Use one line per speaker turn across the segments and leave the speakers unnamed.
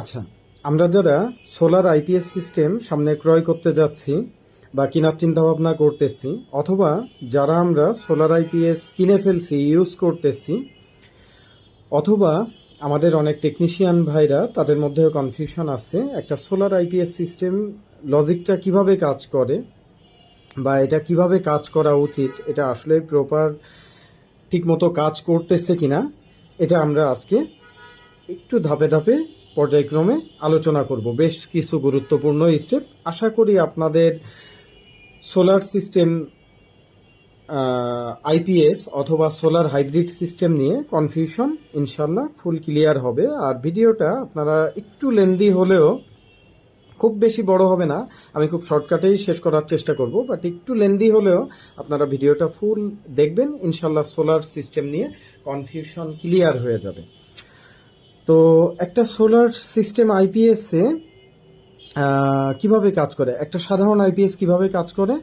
আচ্ছা আমরা যারা সোলার আইপিএস সিস্টেম সামনে ক্রয় করতে যাচ্ছি বা কেনার চিন্তা ভাবনা করতেছি, অথবা যারা আমরা সোলার আইপিএস কিনে ফেলছি ইউজ করতেছি, অথবা আমাদের অনেক টেকনিশিয়ান ভাইরা তাদের মধ্যেও কনফিউশন আছে, একটা সোলার আইপিএস সিস্টেম লজিকটা কীভাবে কাজ করে বা এটা কীভাবে কাজ করা উচিত, এটা আসলে প্রপার ঠিকমতো কাজ করতেছে কিনা, এটা আমরা আজকে একটু ধাপে ধাপে পর্যায়ক্রমে আলোচনা করব। বেশ কিছু গুরুত্বপূর্ণ স্টেপ আশা করি আপনাদের সোলার সিস্টেম আইপিএস অথবা সোলার হাইব্রিড সিস্টেম নিয়ে কনফিউশন ইনশাল্লাহ ফুল ক্লিয়ার হবে। আর ভিডিওটা আপনারা একটু লেন্দি হলেও খুব বেশি বড় হবে না। আমি খুব শর্টকাটেই শেষ করার চেষ্টা করব। বাট একটু লেন্দি হলেও আপনারা ভিডিওটা ফুল দেখবেন। ইনশাল্লাহ সোলার সিস্টেম নিয়ে কনফিউশন ক্লিয়ার হয়ে যাবে। তো একটা সোলার সিস্টেম আইপিএসে কীভাবে কাজ করে? একটা সাধারণ আইপিএস কীভাবে কাজ করে?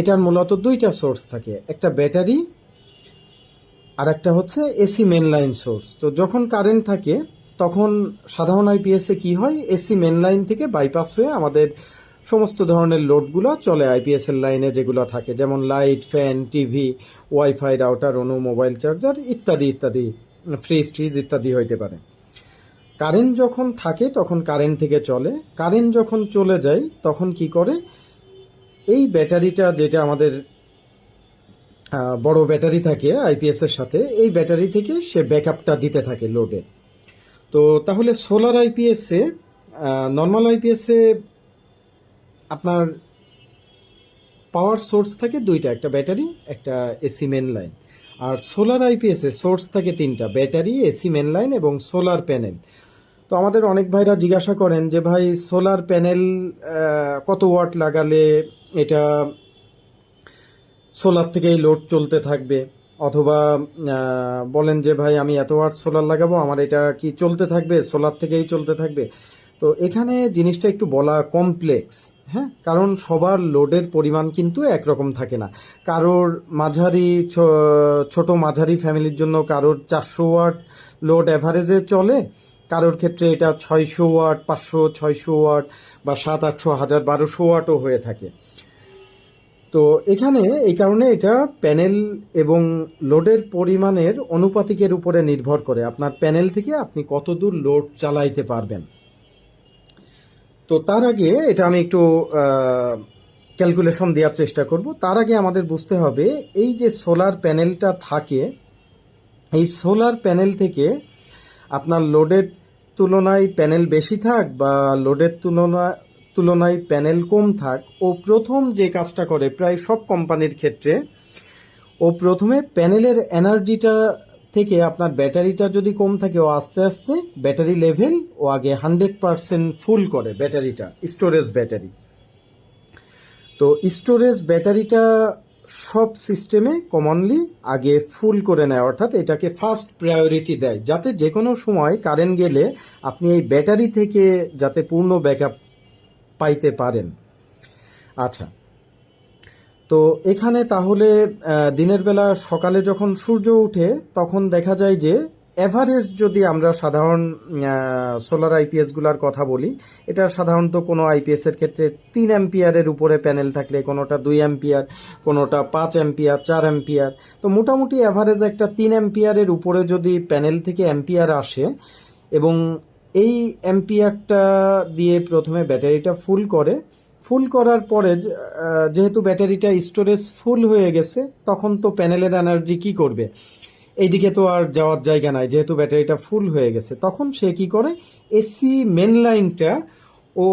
এটার মূলত দুইটা সোর্স থাকে, একটা ব্যাটারি আর একটা হচ্ছে এসি মেন লাইন সোর্স তো যখন কারেন্ট থাকে, তখন সাধারণ আইপিএসে কি হয়? এসি মেন লাইন থেকে বাইপাস হয়ে আমাদের সমস্ত ধরনের লোডগুলো চলে আইপিএস এর লাইনে যেগুলো থাকে, যেমন light fan TV WiFi router অনু মোবাইল চার্জার ইত্যাদি ইত্যাদি ফ্রিজ ট্রিজ ইত্যাদি হইতে পারে। কারেন্ট যখন থাকে, তখন কারেন্ট থেকে চলে। কারেন্ট যখন চলে যায়, তখন কি করে? এই ব্যাটারিটা যেটা আমাদের বড় ব্যাটারি থাকে আইপিএস এর সাথে, এই ব্যাটারি থেকে সে ব্যাকআপটা দিতে থাকে লোডে। তো তাহলে সোলার আইপিএসে নর্মাল আইপিএসে আপনার পাওয়ার সোর্স থাকে দুইটা, একটা ব্যাটারি, একটা এসি মেন লাইন। আর সোলার আইপিএসে সোর্স থাকে তিনটা, ব্যাটারি, এসি মেন লাইন এবং সোলার প্যানেল। তো আমাদের অনেক ভাইরা জিজ্ঞাসা করেন যে, ভাই সোলার প্যানেল কত ওয়াট লাগালে এটা সোলার থেকেই লোড চলতে থাকবে? অথবা বলেন যে, ভাই, আমি এত ওয়াট সোলার লাগাবো, আমার এটা কি চলতে থাকবে? সোলার থেকেই চলতে থাকবে? তো এখানে জিনিসটা একটু বলা কমপ্লেক্স হ্যাঁ? কারণ সবার লোডের পরিমাণ কিন্তু একরকম থাকে না। কারোর মাঝারি ছোট মাঝারি ফ্যামিলির জন্য কারোর চারশো ওয়াট লোড অ্যাভারেজে চলে কারোর ক্ষেত্রে এটা ছয়শো ওয়াট, পাঁচশো, ছয়শো ওয়াট বা সাত, আটশো, হাজার, বারোশো ওয়াটও হয়ে থাকে। তো এখানে এই কারণে এটা প্যানেল এবং লোডের পরিমাণের অনুপাতিকের উপরে নির্ভর করে। আপনার প্যানেল থেকে আপনি কতদূর লোড চালাইতে পারবেন। তো তার আগে এটা আমি একটু ক্যালকুলেশন দেওয়ার চেষ্টা করব। তার আগে আমাদের বুঝতে হবে, এই যে সোলার প্যানেলটা থাকে, এই সোলার প্যানেল থেকে আপনার লোডের তুলনায় প্যানেল বেশি থাক বা লোডের তুলনা, তুলনায় প্যানেল কম থাক, ও প্রথম যে কাজটা করে প্রায় সব কোম্পানির ক্ষেত্রে, ও প্রথমে প্যানেলের এনার্জিটা থেকে আপনার ব্যাটারিটা যদি কম থাকে, ও আস্তে আস্তে ব্যাটারি লেভেল ও আগে হান্ড্রেড পারসেন্ট ফুল করে ব্যাটারিটা স্টোরেজ ব্যাটারি। তো স্টোরেজ ব্যাটারিটা সব সিস্টেমে কমনলি আগে ফুল করে নেয়, অর্থাৎ এটাকে ফার্স্ট প্রায়োরিটি দেয়। যাতে যে কোনো সময় কারেন্ট গেলে আপনি এই ব্যাটারি থেকে যাতে পূর্ণ ব্যাকআপ পাইতে পারেন। আচ্ছা তো এখানে তাহলে দিনের বেলা সকালে যখন সূর্য ওঠে তখন দেখা যায় যে এভারেজ যদি আমরা সাধারণ সোলার আইপিএসগুলার কথা বলি, এটা সাধারণত কোনো আইপিএস এর ক্ষেত্রে তিন অ্যাম্পিয়ারের উপরে প্যানেল থাকলে, কোনোটা দুই অ্যাম্পিয়ার কোনোটা পাঁচ অ্যাম্পিয়ার চার অ্যাম্পিয়ার তো মোটামুটি এভারেজ একটা তিন অ্যাম্পিয়ারের উপরে যদি প্যানেল থেকে অ্যাম্পিয়ার আসে, এবং এই অ্যাম্পিয়ারটা দিয়ে প্রথমে ব্যাটারিটা ফুল করে ফুল করার পরে যেহেতু ব্যাটারিটা স্টোরেজ ফুল হয়ে গেছে, তখন তো প্যানেলের এনার্জি কি করবে? এইদিকে তো আর যাওয়ার জায়গা নাই, যেহেতু ব্যাটারিটা ফুল হয়ে গেছে। তখন সে কি করে? এসি মেন লাইনটা ও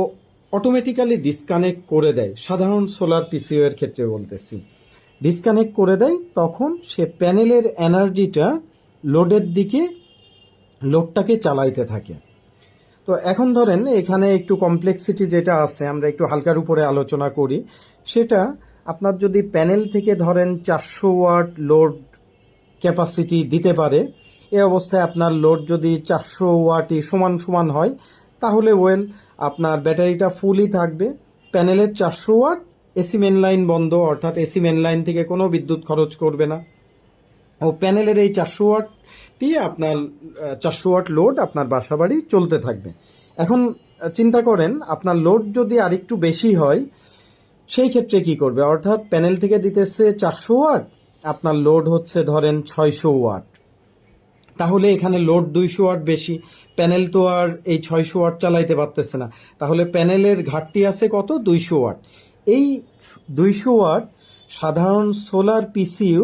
অটোমেটিক্যালি ডিসকানেক্ট করে দেয়। সাধারণ সোলার পিসিও এর ক্ষেত্রে বলতেছি। ডিসকানেক্ট করে দেয়, তখন সে প্যানেলের এনার্জিটা লোডের দিকে লোডটাকে চালাইতে থাকে। তো এখন ধরেন এখানে একটু কমপ্লেক্সিটি যেটা আছে, আমরা একটু হালকার উপরে আলোচনা করি। সেটা আপনার যদি প্যানেল থেকে ধরেন চারশো ওয়াট লোড ক্যাপাসিটি দিতে পারে। এ অবস্থায় আপনার লোড যদি চারশো ওয়াটই সমান সমান হয়, তাহলে ওয়েল আপনার ব্যাটারিটা ফুলই থাকবে। প্যানেলের চারশো ওয়াট এসি মেন লাইন বন্ধ, অর্থাৎ এসি মেন লাইন থেকে কোনো বিদ্যুৎ খরচ করবে না। ও প্যানেলের এই চারশো ওয়াটটি আপনার চারশো ওয়াট লোড আপনার বাসা বাড়ি চলতে থাকবে। এখন চিন্তা করেন, আপনার লোড যদি আরেকটু বেশি হয়, সেই ক্ষেত্রে কি করবে? অর্থাৎ প্যানেল থেকে দিতেছে চারশো ওয়াট আপনার লোড হচ্ছে ধরেন ছয়শো ওয়াট। তাহলে এখানে লোড দুইশো ওয়াট বেশি প্যানেল তো আর এই ছয়শো ওয়াট চালাইতে পারতেছে না। তাহলে প্যানেলের ঘাটতি আছে কত? দুইশো ওয়াট। এই দুইশো ওয়াট সাধারণ সোলার পিসিইউ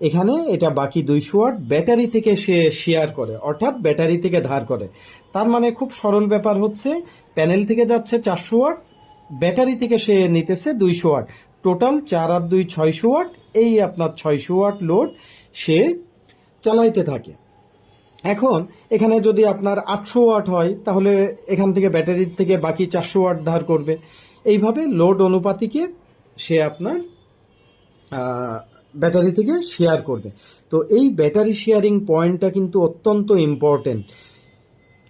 এখানে এটা বাকি দুইশো ওয়াট ব্যাটারি থেকে সে শেয়ার করে, অর্থাৎ ব্যাটারি থেকে ধার করে। তার মানে খুব সরল ব্যাপার হচ্ছে প্যানেল থেকে যাচ্ছে চারশো ওয়াট, ব্যাটারি থেকে সে নিতেছে দুইশো ওয়াট। টোটাল চার আর দুই ছয়শো ওয়াট এই আপনার ছয়শো ওয়াট লোড সে চালাইতে থাকে। এখন এখানে যদি আপনার আটশো ওয়াট হয়, তাহলে এখান থেকে ব্যাটারির থেকে বাকি চারশো ওয়াট ধার করবে। এইভাবে লোড অনুপাতিকে সে আপনার ব্যাটারি থেকে শেয়ার করবে। তো এই ব্যাটারি শেয়ারিং পয়েন্টটা কিন্তু অত্যন্ত ইম্পর্টেন্ট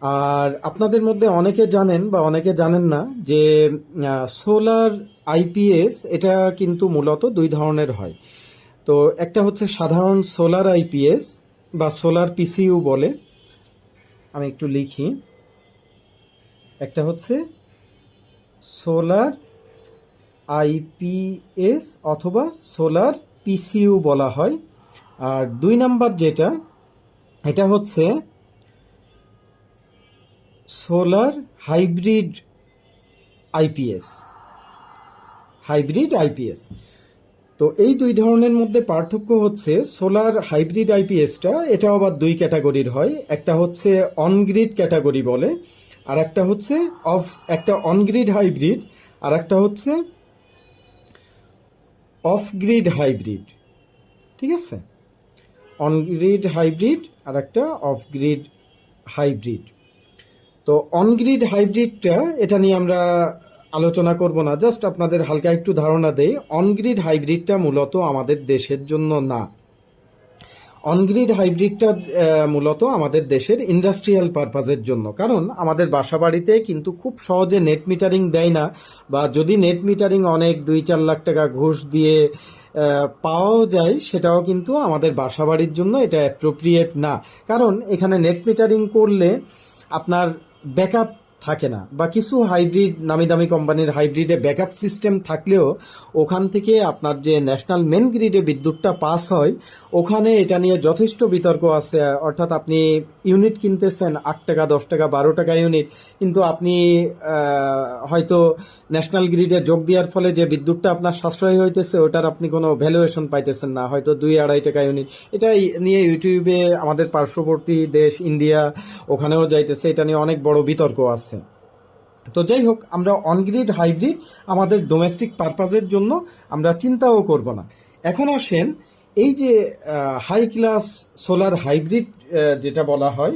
আর আপনাদের মধ্যে অনেকে জানেন বা অনেকে জানেন না যে সোলার আইপিএস এটা কিন্তু মূলত দুই ধরনের হয়। তো একটা হচ্ছে সাধারণ সোলার আইপিএস বা সোলার পিসিইউ বলে। আমি একটু লিখি। একটা হচ্ছে সোলার আইপিএস অথবা সোলার পিসিইউ বলা হয়। আর দুই নাম্বার যেটা, এটা হচ্ছে solar hybrid IPS hybrid IPS তো এই দুই ধরনের মধ্যে পার্থক্য হচ্ছে সোলার হাইব্রিড আইপিএসটা এটা আবার দুই ক্যাটাগরির হয়। একটা হচ্ছে অনগ্রিড ক্যাটাগরি বলে, আর একটা হচ্ছে অফ, একটা অনগ্রিড হাইব্রিড, আর একটা হচ্ছে অফ গ্রিড হাইব্রিড। ঠিক আছে? অনগ্রিড হাইব্রিড আর একটা অফ গ্রিড হাইব্রিড। তো অনগ্রিড হাইব্রিডটা, এটা নিয়ে আমরা আলোচনা করব না জাস্ট আপনাদের হালকা একটু ধারণা দেই। অনগ্রিড হাইব্রিডটা মূলত আমাদের দেশের জন্য না। অনগ্রিড হাইব্রিডটা মূলত আমাদের দেশের ইন্ডাস্ট্রিয়াল পারপাজের জন্য। কারণ আমাদের বাসাবাড়িতে কিন্তু খুব সহজে নেট মিটারিং দেয় না, বা যদি নেট মিটারিং অনেক, দুই চার লাখ টাকা ঘুষ দিয়ে পাওয়াও যায়, সেটাও কিন্তু আমাদের বাসাবাড়ির জন্য এটা অ্যাপ্রোপ্রিয়েট না। কারণ এখানে নেট মিটারিং করলে আপনার ব্যাকআপ থাকে না। বা কিছু হাইব্রিড নামি দামি কোম্পানির হাইব্রিডে ব্যাকআপ সিস্টেম থাকলেও ওখান থেকে আপনার যে ন্যাশনাল মেন গ্রিডে বিদ্যুৎটা পাস হয়, ওখানে এটা নিয়ে যথেষ্ট বিতর্ক আছে। অর্থাৎ আপনি ইউনিট কিনতেছেন, আট টাকা, দশ টাকা, বারো টাকা ইউনিট কিন্তু আপনি হয়তো ন্যাশনাল গ্রিডে যোগ দেওয়ার ফলে যে বিদ্যুৎটা আপনার সাশ্রয় হইতেছে, ওটার আপনি কোনো ভ্যালুয়েশন পাইতেছেন না। হয়তো দুই, আড়াই টাকা ইউনিট এটা নিয়ে ইউটিউবে আমাদের পার্শ্ববর্তী দেশ ইন্ডিয়া ওখানেও যাইতেছে। এটা নিয়ে অনেক বড় বিতর্ক আছে। তো যাই হোক আমরা অনগ্রিড হাইব্রিড আমাদের ডোমেস্টিক পারপাজের জন্য আমরা চিন্তাও করব না। এখন আসেন, এই যে হাই ক্লাস সোলার হাইব্রিড যেটা বলা হয়,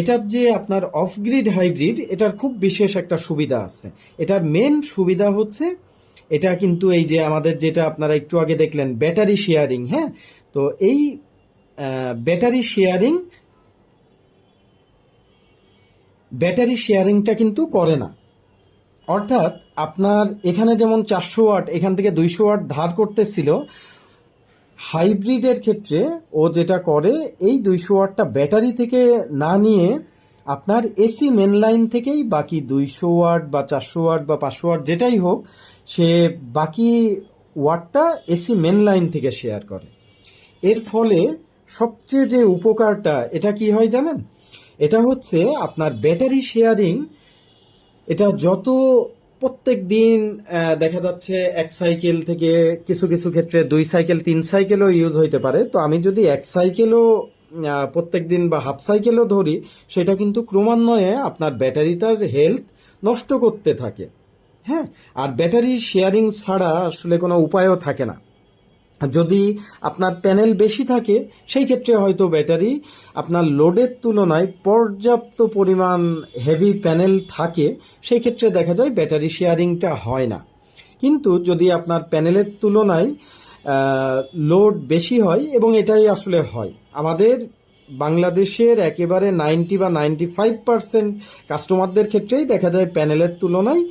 এটার যে আপনার অফ গ্রিড হাইব্রিড এটার খুব বিশেষ একটা সুবিধা আছে। এটার মেন সুবিধা হচ্ছে, এটা কিন্তু এই যে আমাদের যেটা আপনারা একটু আগে দেখলেন ব্যাটারি শেয়ারিং হ্যাঁ? তো এই ব্যাটারি শেয়ারিং ব্যাটারি শেয়ারিংটা কিন্তু করে না। অর্থাৎ আপনার এখানে যেমন চারশো ওয়াট, এখান থেকে দুইশো ওয়াট ধার করতেছিল, হাইব্রিডের ক্ষেত্রে ও যেটা করে, এই দুইশো ওয়াটটা ব্যাটারি থেকে না নিয়ে আপনার এসি মেন লাইন থেকেই বাকি দুইশো ওয়াট বা চারশো ওয়াট বা পাঁচশো ওয়াট যেটাই হোক, সে বাকি ওয়াটটা এসি মেন লাইন থেকে শেয়ার করে। এর ফলে সবচেয়ে যে উপকারটা, এটা কি হয় জানেন? এটা হচ্ছে আপনার ব্যাটারি শেয়ারিং এটা যত প্রত্যেক দিন দেখা যাচ্ছে এক সাইকেল থেকে কিছু কিছু ক্ষেত্রে দুই সাইকেল তিন সাইকেলও ইউজ হইতে পারে। তো আমি যদি এক সাইকেলও প্রত্যেক দিন বা হাফ সাইকেলও ধরি, সেটা কিন্তু ক্রমান্বয়ে আপনার ব্যাটারিটার হেলথ নষ্ট করতে থাকে। হ্যাঁ? আর ব্যাটারি শেয়ারিং ছাড়া আসলে কোনো উপায়ও থাকে না। যদি আপনার প্যানেল বেশি থাকে, সেই ক্ষেত্রে হয়তো ব্যাটারি আপনার লোডের তুলনায় পর্যাপ্ত পরিমাণ হেভি প্যানেল থাকে, সেই ক্ষেত্রে দেখা যায় ব্যাটারি শেয়ারিংটা হয় না। কিন্তু যদি আপনার প্যানেলের তুলনায় লোড বেশি হয়, এবং এটাই আসলে হয়। আমাদের বাংলাদেশের একেবারে নাইনটি বা নাইনটি ফাইভ পার্সেন্ট কাস্টমারদের ক্ষেত্রেই দেখা যায় প্যানেলের তুলনায়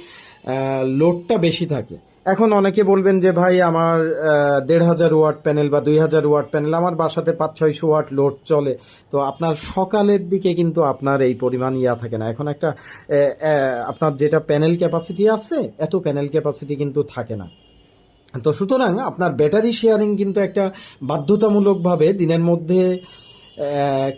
লোডটা বেশি থাকে। এখন অনেকে বলবেন যে, ভাই, আমার দেড় হাজার ওয়াট প্যানেল বা দুই হাজার ওয়াট প্যানেল, আমার বাসাতে পাঁচ, ছয়শো ওয়াট লোড চলে। তো আপনার সকালের দিকে কিন্তু আপনার এই পরিমাণ ইয়া থাকে না। এখন একটা আপনার যেটা প্যানেল ক্যাপাসিটি আছে, এত প্যানেল ক্যাপাসিটি কিন্তু থাকে না। তো সুতরাং আপনার ব্যাটারি শেয়ারিং কিন্তু একটা বাধ্যতামূলকভাবে দিনের মধ্যে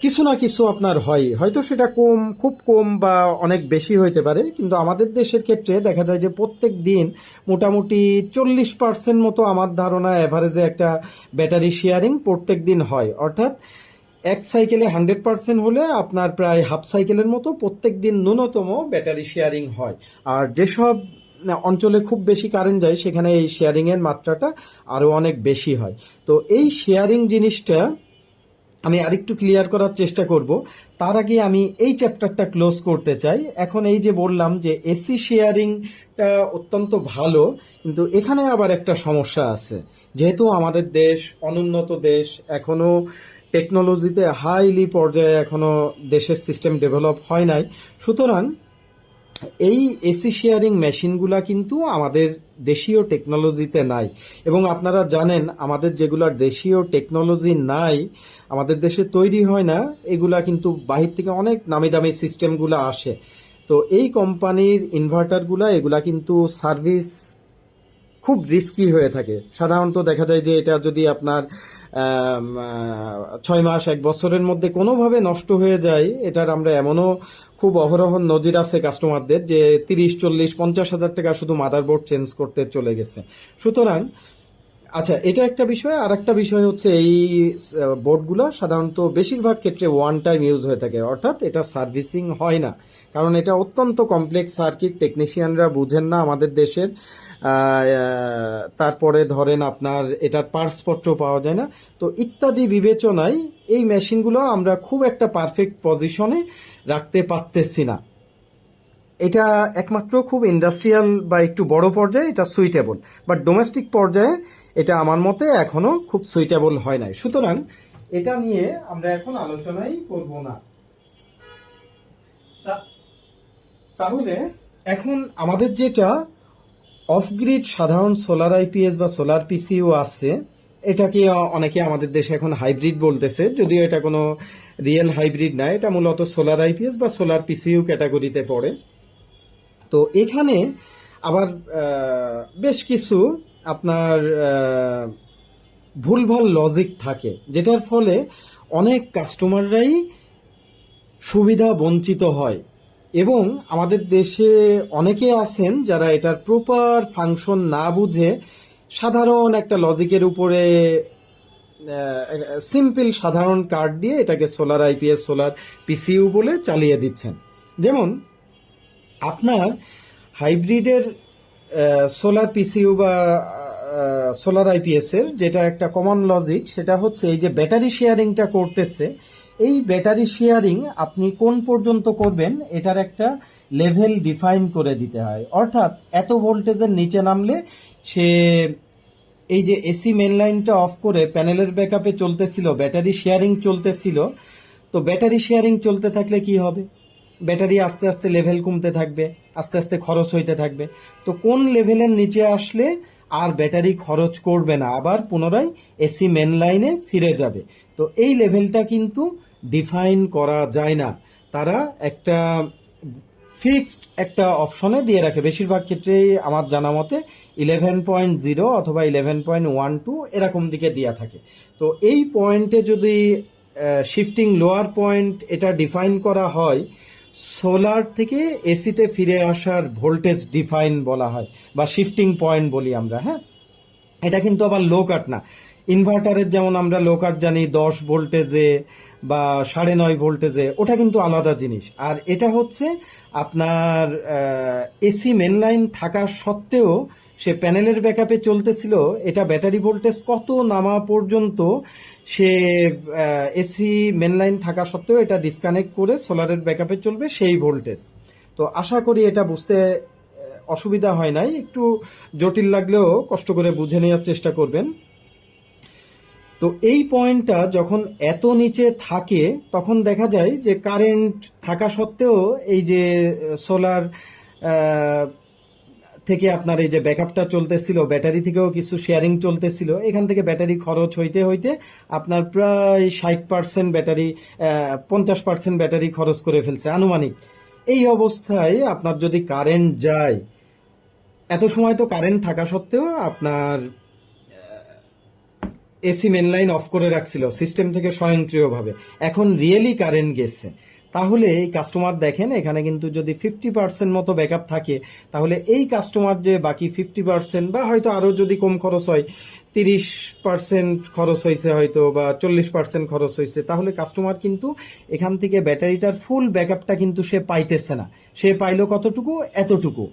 কিছু না কিছু আপনার হয়। হয়তো সেটা কম, খুব কম বা অনেক বেশি হইতে পারে, কিন্তু আমাদের দেশের ক্ষেত্রে দেখা যায় যে প্রত্যেক দিন মোটামুটি চল্লিশ পার্সেন্ট মতো আমার ধারণা অ্যাভারেজে একটা ব্যাটারি শেয়ারিং প্রত্যেক দিন হয়। অর্থাৎ এক সাইকেলে হান্ড্রেড পার্সেন্ট হলে আপনার প্রায় হাফ সাইকেলের মতো প্রত্যেক দিন ন্যূনতম ব্যাটারি শেয়ারিং হয়। আর যেসব অঞ্চলে খুব বেশি কারেন্ট যায়, সেখানে এই শেয়ারিং এর মাত্রাটা আরও অনেক বেশি হয়। তো এই শেয়ারিং জিনিসটা আমি আরেকটু ক্লিয়ার করার চেষ্টা করব। তার আগে আমি এই চ্যাপ্টারটা ক্লোজ করতে চাই। এখন এই যে বললাম যে এসি শেয়ারিংটা অত্যন্ত ভালো, কিন্তু এখানে আবার একটা সমস্যা আছে। যেহেতু আমাদের দেশ অনুন্নত দেশ, এখনও টেকনোলজিতে হাইলি পর্যায়ে এখনও দেশের সিস্টেম ডেভেলপ হয় নাই। সুতরাং এই এসি শেয়ারিং মেশিনগুলা কিন্তু আমাদের দেশীয় টেকনোলজিতে নাই। এবং আপনারা জানেন, আমাদের যেগুলার দেশীয় টেকনোলজি নাই, আমাদের দেশে তৈরি হয় না, এগুলা কিন্তু বাহির থেকে অনেক নামি দামি সিস্টেমগুলো আসে। তো এই কোম্পানির ইনভার্টারগুলা এগুলা কিন্তু সার্ভিস খুব রিস্কি হয়ে থাকে। সাধারণত দেখা যায় যে এটা যদি আপনার ছয় মাস, এক বছরের মধ্যে কোনোভাবে নষ্ট হয়ে যায়, এটার আমরা এমনও খুব অহরহ নজির আছে কাস্টমারদের যে তিরিশ, চল্লিশ, পঞ্চাশ হাজার টাকা শুধু মাদারবোর্ড চেঞ্জ করতে চলে গেছে। সুতরাং আচ্ছা এটা একটা বিষয়। আর একটা বিষয় হচ্ছে এই বোর্ডগুলো সাধারণত বেশিরভাগ ক্ষেত্রে ওয়ান টাইম ইউজ হয়ে থাকে। অর্থাৎ এটা সার্ভিসিং হয় না। কারণ এটা অত্যন্ত কমপ্লেক্স সার্কিট টেকনিশিয়ানরা বুঝেন না আমাদের দেশের। তারপরে ধরেন আপনার এটার পার্টসপত্র পাওয়া যায় না। তো ইত্যাদি বিবেচনায় এই মেশিনগুলো আমরা খুব একটা পারফেক্ট পজিশনে রাখতে পারতেছি না। এটা একমাত্র খুব ইন্ডাস্ট্রিয়াল বা একটু বড় পর্যায়ে এটা সুইটেবল বাট ডোমেস্টিক পর্যায়ে এটা আমার মতে এখনও খুব সুইটেবল হয় নাই। সুতরাং এটা নিয়ে আমরা এখন আলোচনাই করব না। তাহলে এখন আমাদের যেটা অফ গ্রিড সাধারণ সোলার আইপিএস বা সোলার পিসিও আছে এটাকে অনেকে আমাদের দেশে এখন হাইব্রিড বলতেছে, যদিও এটা কোনো রিয়েল হাইব্রিড না, এটা মূলত সোলার আইপিএস বা সোলার পিসিইউ ক্যাটাগরিতে পড়ে। তো এখানে আবার বেশ কিছু আপনার ভুলভাল লজিক থাকে, যেটার ফলে অনেক কাস্টমাররাই সুবিধা বঞ্চিত হয়। এবং আমাদের দেশে অনেকে আছেন যারা এটার প্রপার ফাংশন না বুঝে সাধারণ একটা লজিকের উপরে সিম্পল সাধারণ কার্ড দিয়ে এটাকে সোলার আইপিএস সোলার পিসিইউ বলে চালিয়ে দিচ্ছেন। যেমন, আপনার হাইব্রিডের সোলার পিসিইউ বা সোলার আইপিএস এর যেটা একটা কমন লজিক সেটা হচ্ছে এই যে ব্যাটারি শেয়ারিংটা করতেছে, এই ব্যাটারি শেয়ারিং আপনি কোন পর্যন্ত করবেন এটার একটা লেভেল ডিফাইন করে দিতে হয়। অর্থাৎ এত ভোল্টেজের নিচে নামলে সে, এই যে এসি মেন লাইনটা অফ করে প্যানেলের ব্যাকআপে চলতেছিল ব্যাটারি শেয়ারিং চলতেছিল, তো ব্যাটারি শেয়ারিং চলতে থাকলে কি হবে? ব্যাটারি আস্তে আস্তে লেভেল কমতে থাকবে, আস্তে আস্তে খরচ হইতে থাকবে। তো কোন লেভেলের নিচে আসলে আর ব্যাটারি খরচ করবে না, আবার পুনরায় এসি মেন লাইনে ফিরে যাবে। তো এই লেভেলটা কিন্তু ডিফাইন করা যায় না। তারা একটা ফিক্সড একটা অপশনে দিয়ে রাখে। বেশিরভাগ ক্ষেত্রেই আমার জানা মতে ইলেভেন পয়েন্ট জিরো অথবা ইলেভেন পয়েন্ট ওয়ান টু এরকম দিকে দেওয়া থাকে। তো এই পয়েন্টে যদি শিফটিং লোয়ার পয়েন্ট এটা ডিফাইন করা হয় সোলার থেকে এসিতে ফিরে আসার ভোল্টেজ ডিফাইন বলা হয়, বা শিফটিং পয়েন্ট বলি আমরা হ্যাঁ? এটা কিন্তু আবার লো কাট না। ইনভার্টারের যেমন আমরা লো কাট জানি, দশ ভোল্টেজে বা সাড়ে নয় ভোল্টেজে ওটা কিন্তু আলাদা জিনিস। আর এটা হচ্ছে আপনার এসি মেন লাইন থাকা সত্ত্বেও সে প্যানেলের ব্যাকআপে চলতেছিল, এটা ব্যাটারি ভোল্টেজ কত নামা পর্যন্ত সে এসি মেন লাইন থাকা সত্ত্বেও এটা ডিসকানেক্ট করে সোলারের ব্যাকআপে চলবে সেই ভোল্টেজ তো আশা করি এটা বুঝতে অসুবিধা হয় নাই। একটু জটিল লাগলেও কষ্ট করে বুঝে নেওয়ার চেষ্টা করবেন। তো এই পয়েন্টটা যখন এত নিচে থাকে, তখন দেখা যায় যে কারেন্ট থাকা সত্ত্বেও এই যে সোলার থেকে আপনার এই যে ব্যাকআপটা চলতেছিল ব্যাটারি থেকেও কিছু শেয়ারিং চলতেছিল, এখান থেকে ব্যাটারি খরচ হইতে হইতে আপনার প্রায় ষাট পার্সেন্ট ব্যাটারি পঞ্চাশ পার্সেন্ট ব্যাটারি খরচ করে ফেলছে আনুমানিক। এই অবস্থায় আপনার যদি কারেন্ট যায়, এত সময় তো কারেন্ট থাকা সত্ত্বেও আপনার এসি মেন লাইন অফ করে রাখছিল, সিস্টেম থেকে স্বয়ংক্রিয়ভাবে। এখন রিয়েলি কারেন্ট গেছে। তাহলে এই কাস্টমার দেখেন, এখানে কিন্তু যদি ফিফটি পার্সেন্ট মতো ব্যাকআপ থাকে, তাহলে এই কাস্টমার যে বাকি ফিফটি পার্সেন্ট বা হয়তো আরও যদি কম খরচ হয়, তিরিশ পার্সেন্ট খরচ হয়েছে হয়তো বা চল্লিশ পার্সেন্ট খরচ হয়েছে, তাহলে কাস্টমার কিন্তু এখান থেকে ব্যাটারিটার ফুল ব্যাকআপটা কিন্তু সে পাইতেছে না। সে পাইলো কতটুকু? এতটুকু।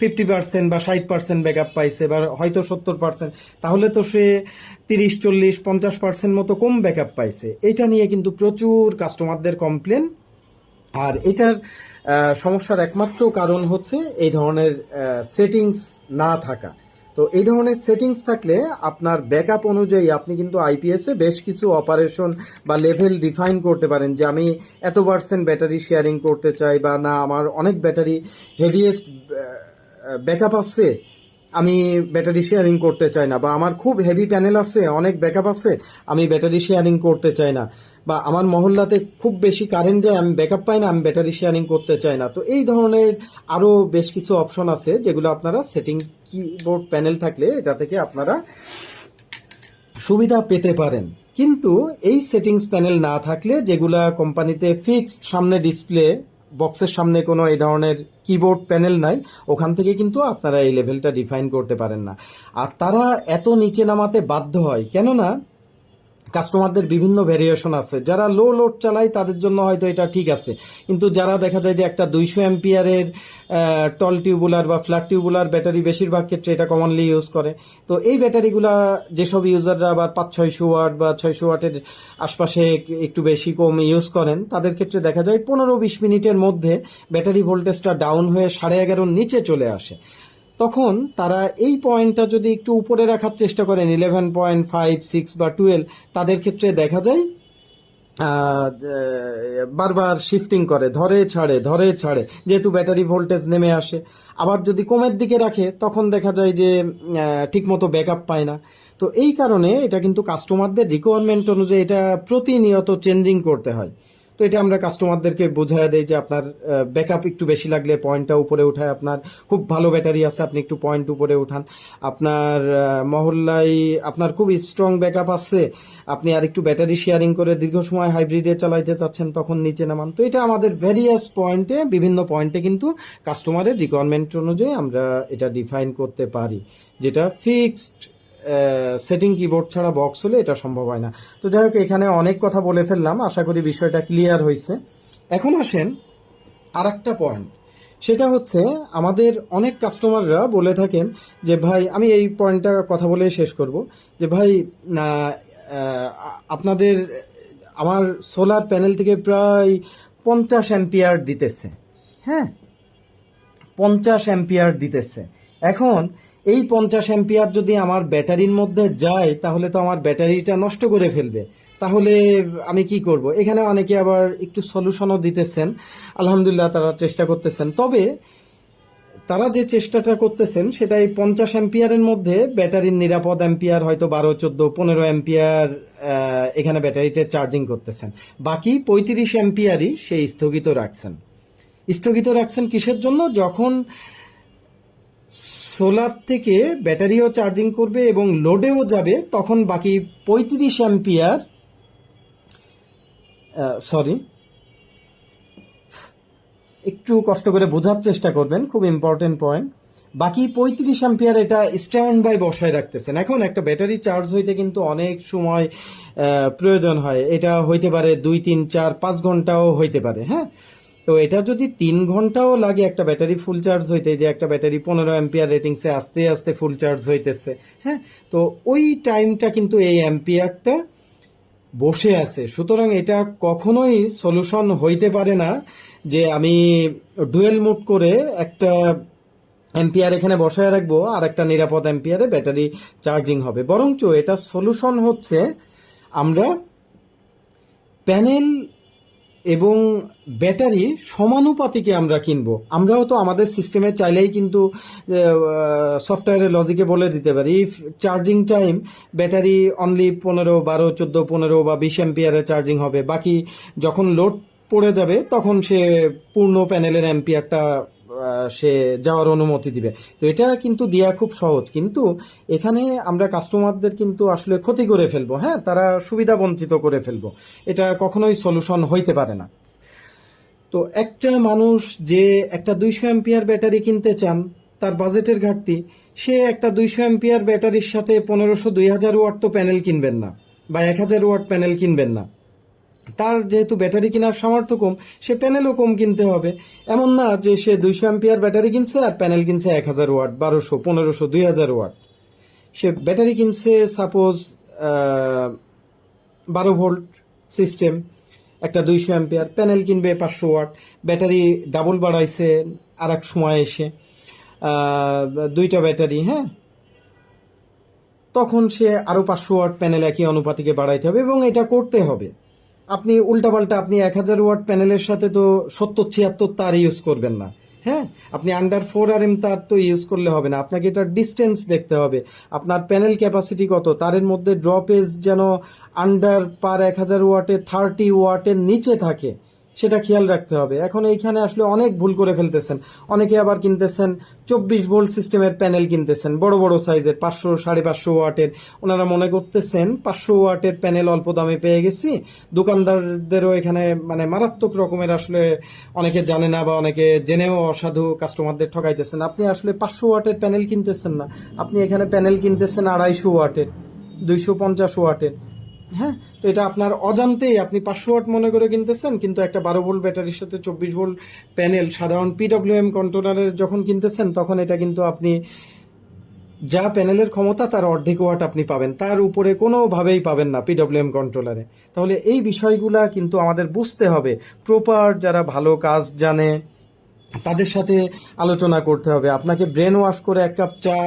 ফিফটি পার্সেন্ট বা ষাট পার্সেন্ট ব্যাকআপ পাইছে বা হয়তো সত্তর পার্সেন্ট, তাহলে তো সে তিরিশ, চল্লিশ, পঞ্চাশ পার্সেন্ট মতো কম ব্যাকআপ পাইছে। এটা নিয়ে কিন্তু প্রচুর কাস্টমারদের কমপ্লেন। আর এটার সমস্যার একমাত্র কারণ হচ্ছে এই ধরনের সেটিংস না থাকা। তো এই ধরনের সেটিংস থাকলে আপনার ব্যাকআপ অনুযায়ী আপনি কিন্তু আইপিএসে বেশ কিছু অপারেশন বা লেভেল ডিফাইন করতে পারেন যে আমি এত পার্সেন্ট ব্যাটারি শেয়ারিং করতে চাই বা না, আমার অনেক ব্যাটারি হেভিয়েস্ট ব্যাকআপ আছে। আমি ব্যাটারি শেয়ারিং করতে চাই না। বা আমার খুব হেভি প্যানেল আছে, অনেক ব্যাকআপ আছে, আমি ব্যাটারি শেয়ারিং করতে চাই না। বা আমার মহল্লাতে খুব বেশি কারেন্ট যায়, আমি ব্যাকআপ পাই না, আমি ব্যাটারি শেয়ারিং করতে চাই না। তো এই ধরনের আরও বেশ কিছু অপশন আছে, যেগুলো আপনারা সেটিং কিবোর্ড প্যানেল থাকলে এটা থেকে আপনারা সুবিধা পেতে পারেন। কিন্তু এই সেটিংস প্যানেল না থাকলে যেগুলা কোম্পানিতে ফিক্সড সামনে ডিসপ্লে বক্সের সামনে কোনো এই ধরনের কিবোর্ড প্যানেল নাই, ওখান থেকে কিন্তু আপনারা এই লেভেলটা ডিফাইন করতে পারেন না। আর তারা এত নিচে নামাতে বাধ্য হয়, কেননা কাস্টমারদের বিভিন্ন ভ্যারিয়েশন আছে। যারা লো লোড চালায়, তাদের জন্য হয়তো এটা ঠিক আছে। কিন্তু যারা দেখা যায় যে একটা দুইশো এম্পিয়ারের টল টিউবুলার বা ফ্ল্যাট টিউবুলার ব্যাটারি বেশিরভাগ ক্ষেত্রে এটা কমনলি ইউজ করে। তো এই ব্যাটারিগুলা যেসব ইউজাররা আবার পাঁচ, ছয়শো ওয়াট বা ছয়শো ওয়াটের আশপাশে একটু বেশি কম ইউজ করেন, তাদের ক্ষেত্রে দেখা যায় পনেরো, বিশ মিনিটের মধ্যে ব্যাটারি ভোল্টেজটা ডাউন হয়ে সাড়ে এগারোর নিচে চলে আসে। তখন তারা এই পয়েন্টটা যদি একটু উপরে রাখার চেষ্টা করেন ইলেভেন পয়েন্ট ফাইভ সিক্স বা টুয়েলভ তাদের ক্ষেত্রে দেখা যায় বারবার শিফটিং করে, ধরে ছাড়ে ধরে ছাড়ে, যেহেতু ব্যাটারি ভোল্টেজ নেমে আসে। আবার যদি কমের দিকে রাখে, তখন দেখা যায় যে ঠিকমতো ব্যাকআপ পায় না। তো এই কারণে এটা কিন্তু কাস্টমারদের রিকোয়ারমেন্ট অনুযায়ী এটা প্রতিনিয়ত চেঞ্জিং করতে হয়। তো এটা আমরা কাস্টমারদেরকে বোঝায় দেই যে আপনার ব্যাকআপ একটু বেশি লাগলে পয়েন্টটা উপরে উঠায় আপনার। খুব ভালো ব্যাটারি আছে, আপনি একটু পয়েন্ট উপরে উঠান। আপনার মহল্লায় আপনার খুব স্ট্রং ব্যাকআপ আছে। আপনি আর একটু ব্যাটারি শেয়ারিং করে দীর্ঘ সময় হাইব্রিডে চালাইতে চাচ্ছেন, তখন নিচে নামান। তো এটা আমাদের ভ্যারিয়াস পয়েন্টে বিভিন্ন পয়েন্টে কিন্তু কাস্টমারের রিকোয়ারমেন্ট অনুযায়ী আমরা এটা ডিফাইন করতে পারি। যেটা ফিক্সড সেটিং কিবোর্ড ছাড়া বক্স হলে এটা সম্ভব হয় না। তো যাই হোক, এখানে অনেক কথা বলে ফেললাম। আশা করি বিষয়টা ক্লিয়ার হয়েছে। এখন আসেন আর একটা পয়েন্ট সেটা হচ্ছে, আমাদের অনেক কাস্টমাররা বলে থাকেন যে, ভাই, আমি এই পয়েন্টটা কথা বলে শেষ করব। যে, ভাই আপনাদের, আমার সোলার প্যানেল থেকে প্রায় পঞ্চাশ অ্যাম্পিয়ার দিতেছে। হ্যাঁ? পঞ্চাশ অ্যাম্পিয়ার দিতেছে। এখন এই পঞ্চাশ অ্যাম্পিয়ার যদি আমার ব্যাটারির মধ্যে যায়, তাহলে তো আমার ব্যাটারিটা নষ্ট করে ফেলবে। তাহলে আমি কি করব? এখানে অনেকে আবার একটু সলিউশনও দিতেছেন। আলহামদুলিল্লাহ তারা চেষ্টা করতেছেন। তবে তারা যে চেষ্টাটা করতেছেন, সেটা এই পঞ্চাশ অ্যাম্পিয়ারের মধ্যে ব্যাটারির নিরাপদ অ্যাম্পিয়ার হয়তো বারো, চোদ্দ, পনেরো অ্যাম্পিয়ার এখানে ব্যাটারিতে চার্জিং করতেছেন। বাকি পঁয়ত্রিশ অ্যাম্পিয়ারই সেই স্থগিত রাখছেন। স্থগিত রাখছেন কিসের জন্য? যখন সোলার থেকে ব্যাটারিও চার্জিং করবে এবং লোডেও যাবে, তখন বাকি পঁয়ত্রিশ অ্যাম্পিয়ার সরি একটু কষ্ট করে বোঝার চেষ্টা করবেন, খুব ইম্পর্টেন্ট পয়েন্ট বাকি পঁয়ত্রিশ অ্যাম্পিয়ার এটা স্ট্যান্ড বাই বসায় রাখতেছেন। এখন একটা ব্যাটারি চার্জ হইতে কিন্তু অনেক সময় প্রয়োজন হয়। এটা হইতে পারে দুই, তিন, চার, পাঁচ ঘন্টাও হইতে পারে হ্যাঁ? তো এটা যদি তিন ঘন্টাও লাগে একটা ব্যাটারি ফুল চার্জ হইতে, যে একটা ব্যাটারি পনেরো অ্যাম্পিয়ার রেটিংসে আস্তে আস্তে ফুল চার্জ হইতেছে হ্যাঁ? তো ওই টাইমটা কিন্তু এই অ্যাম্পিয়ারটা বসে আছে। সুতরাং এটা কখনোই সলিউশন হইতে পারে না যে আমি ডুয়েল মুড করে একটা অ্যাম্পিয়ার এখানে বসায় রাখব আর একটা নিরাপদ অ্যাম্পিয়ারে ব্যাটারি চার্জিং হবে। বরঞ্চ এটা সলিউশন হচ্ছে আমরা প্যানেল এবং ব্যাটারি সমানুপাতিকে আমরা কিনব। আমরাও তো আমাদের সিস্টেমে চাইলেই কিন্তু সফটওয়্যারের লজিকে বলে দিতে পারি। If charging time battery only পনেরো বারো চোদ্দ পনেরো বা বিশ এমপিয়ারে চার্জিং হবে। বাকি যখন লোড পড়ে যাবে তখন সে পূর্ণ প্যানেলের অ্যাম্পিয়ারটা আহ, সে যাওয়ার অনুমতি দিবে। তো এটা কিন্তু দেওয়া খুব সহজ। কিন্তু এখানে আমরা কাস্টমারদের কিন্তু আসলে ক্ষতি করে ফেলব। হ্যাঁ তারা সুবিধা বঞ্চিত করে ফেলব। এটা কখনোই সলিউশন হইতে পারে না। তো একটা মানুষ যে একটা দুইশো এম্পিয়ার ব্যাটারি কিনতে চান, তার বাজেটের ঘাটতি, সে একটা দুইশো এম্পিয়ার ব্যাটারির সাথে পনেরোশো দুই হাজার ওয়াট তো প্যানেল কিনবেন না, বা এক হাজার ওয়াট প্যানেল কিনবেন না। তার যেহেতু ব্যাটারি কেনার সামর্থ্য কম, সে প্যানেলও কম কিনতে হবে। এমন না যে সে দুইশো অ্যাম্পিয়ার ব্যাটারি কিনছে আর প্যানেল কিনছে এক হাজার ওয়াট, বারোশো, পনেরোশো, দুই হাজার ওয়াট। সে ব্যাটারি কিনছে সাপোজ বারো ভোল্ট সিস্টেম একটা দুইশো অ্যাম্পিয়ার প্যানেল কিনবে পাঁচশো ওয়াট, ব্যাটারি ডাবল বাড়াইছে আর এক সময় এসে দুইটা ব্যাটারি হ্যাঁ? তখন সে আরও পাঁচশো ওয়াট প্যানেল একই অনুপাতিকে বাড়াইতে হবে এবং এটা করতে হবে। আপনি উল্টাপাল্টা আপনি এক হাজার ওয়াট প্যানেলের সাথে তো সত্তর, ছিয়াত্তর তার ইউজ করবেন না। হ্যাঁ? আপনি আন্ডার ফোর আর এম তার তো ইউজ করলে হবে না। আপনাকে এটা ডিস্টেন্স দেখতে হবে। আপনার প্যানেল ক্যাপাসিটি কত? তারের মধ্যে ড্রপেজ যেন আন্ডার পার এক হাজার ওয়াটে থার্টি ওয়াটের নিচে থাকে। সেটা খেয়াল রাখতে হবে। এখন এইখানে আসলে অনেক ভুল করে ফেলতেছেন। অনেকে আবার কিনতেছেন চব্বিশ ভোল্ট সিস্টেমের প্যানেল কিনতেছেন, বড় বড় সাইজের, পাঁচশো, সাড়ে পাঁচশো ওয়াটের। ওনারা মনে করতেছেন পাঁচশো ওয়াটের প্যানেল অল্প দামে পেয়ে গেছি। দোকানদারদেরও এখানে মানে মারাত্মক রকমের আসলে অনেকে জানে না বা অনেকে জেনেও অসাধু কাস্টমারদের ঠকাইতেছেন। আপনি আসলে পাঁচশো ওয়াটের প্যানেল কিনতেছেন না। আপনি এখানে প্যানেল কিনতেছেন আড়াইশো ওয়াটের, দুইশো পঞ্চাশ ওয়াটের। হ্যাঁ তো এটা আপনার অজান্তেই আপনি পাঁচশো ওয়াট মনে করে কিনতেছেন, কিন্তু একটা বারো ভোল্ট ব্যাটারির সাথে চব্বিশ ভোল্ট প্যানেল, সাধারণ পিডব্লিউএম কন্ট্রোলারের যখন কিনতেছেন, তখন এটা কিন্তু আপনি যা প্যানেলের ক্ষমতা, তার অর্ধেক ওয়াট আপনি পাবেন। তার উপরে কোনোভাবেই পাবেন না পিডব্লিউএম কন্ট্রোলারে তাহলে এই বিষয়গুলা কিন্তু আমাদের বুঝতে হবে। প্রপার যারা ভালো কাজ জানে, তাদের সাথে আলোচনা করতে হবে। আপনাকে ব্রেন ওয়াশ করে এক কাপ চা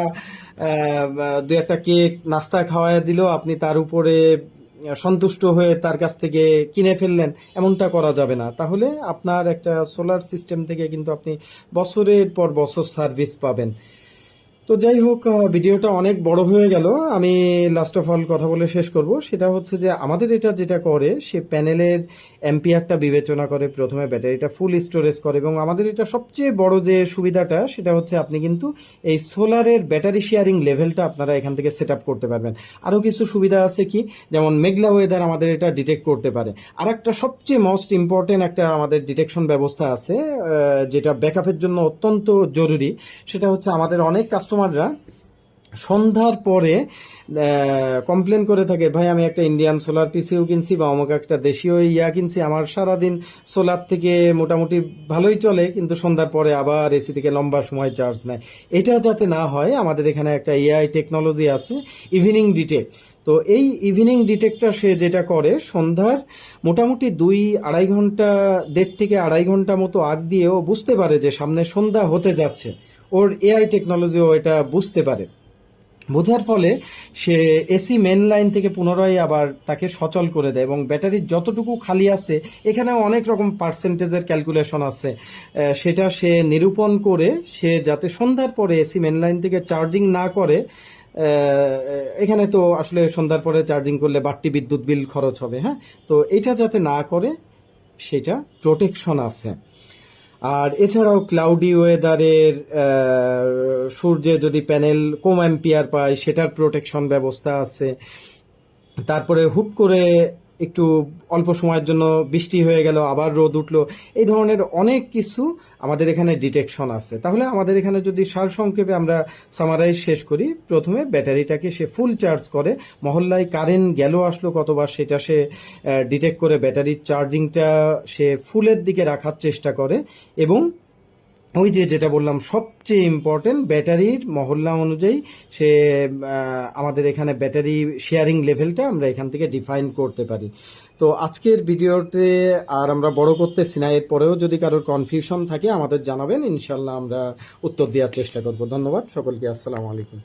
দু একটা কেক, নাস্তা খাওয়ায় দিল, আপনি তার উপরে সন্তুষ্ট হয়ে তার কাছ থেকে কিনে ফেললেন, এমনটা করা যাবে না। তাহলে আপনার একটা সোলার সিস্টেম থেকে কিন্তু আপনি বছরের পর বছর সার্ভিস পাবেন। তো যাই হোক ভিডিওটা অনেক বড় হয়ে গেল। আমি লাস্ট অফ অল কথা বলে শেষ করব। সেটা হচ্ছে যে, আমাদের এটা যেটা করে, সে প্যানেলের অ্যাম্পিয়ারটা বিবেচনা করে, প্রথমে ব্যাটারিটা ফুল স্টোরেজ করে, এবং আমাদের এটা সবচেয়ে বড় যে সুবিধাটা, সেটা হচ্ছে আপনি কিন্তু এই সোলারের ব্যাটারি শেয়ারিং লেভেলটা আপনারা এখান থেকে সেট করতে পারবেন। আরও কিছু সুবিধা আছে কি? যেমন মেঘলা ওয়েদার আমাদের এটা ডিটেক্ট করতে পারে। আর একটা সবচেয়ে মোস্ট ইম্পর্টেন্ট একটা আমাদের ডিটেকশন ব্যবস্থা আছে যেটা ব্যাকআপের জন্য অত্যন্ত জরুরি, সেটা হচ্ছে আমাদের অনেক কাস্টমাররা সন্ধ্যার পরে কমপ্লেন করে থাকে, ভাই, আমি একটা ইন্ডিয়ান সোলার পিসিও কিনছি বা আমাকে একটা দেশীয় ইয়া কিনছি, আমার সারাদিন সোলার থেকে মোটামুটি ভালোই চলে, কিন্তু সন্ধ্যার পরে আবার এসি থেকে লম্বা সময় চার্জ নেয়। এটা যাতে না হয়, আমাদের এখানে একটা এআই টেকনোলজি আছে ইভিনিং ডিটেক্ট তো এই ইভিনিং ডিটেক্টর সে যেটা করে, সন্ধ্যার মোটামুটি দুই আড়াই ঘণ্টা, দেড় থেকে আড়াই ঘণ্টা মতো আগ দিয়েও বুঝতে পারে যে সামনে সন্ধ্যা হতে যাচ্ছে। ওর এআই টেকনোলজিও এটা বুঝতে পারে। বোঝার ফলে সে এসি মেন লাইন থেকে পুনরায় আবার তাকে সচল করে দেয় এবং ব্যাটারির যতটুকু খালি আছে এখানে অনেক রকম পার্সেন্টেজের ক্যালকুলেশন আছে। সেটা সে নিরূপণ করে সে যাতে সন্ধ্যার পরে এসি মেন লাইন থেকে চার্জিং না করে এখানে তো আসলে সন্ধ্যার পরে চার্জিং করলে বাড়তি বিদ্যুৎ বিল খরচ হবে হ্যাঁ? তো এটা যাতে না করে, সেটা প্রোটেকশন আছে। আর এছাড়াও ক্লাউডি ওয়েদারের সূর্যে যদি প্যানেল কম অ্যাম্পিয়ার পায়, সেটার প্রোটেকশন ব্যবস্থা আছে। তারপরে হুট করে একটু অল্প সময়ের জন্য বৃষ্টি হয়ে গেল, আবার রোদ উঠল, এই ধরনের অনেক কিছু আমাদের এখানে ডিটেকশন আছে। তাহলে আমাদের এখানে যদি সারসংক্ষেপে আমরা সামারাইজ শেষ করি, প্রথমে ব্যাটারিটাকে সে ফুল চার্জ করে, মহল্লায় কারেন্ট গেল আসলো কতবার সেটা সে ডিটেক্ট করে ব্যাটারির চার্জিংটা সে ফুলের দিকে রাখার চেষ্টা করে এবং ওই যে যেটা বললাম, সবচেয়ে ইম্পর্টেন্ট ব্যাটারির মহল্লা অনুযায়ী সে আমাদের এখানে ব্যাটারি শেয়ারিং লেভেলটা আমরা এখান থেকে ডিফাইন করতে পারি। তো আজকের ভিডিওতে আর আমরা বড় করতে না পরেও যদি কারোর কনফিউশন থাকে আমাদের জানাবেন ইনশাল্লাহ আমরা উত্তর দেওয়ার চেষ্টা করব। ধন্যবাদ, সকলকে আসসালামু আলাইকুম।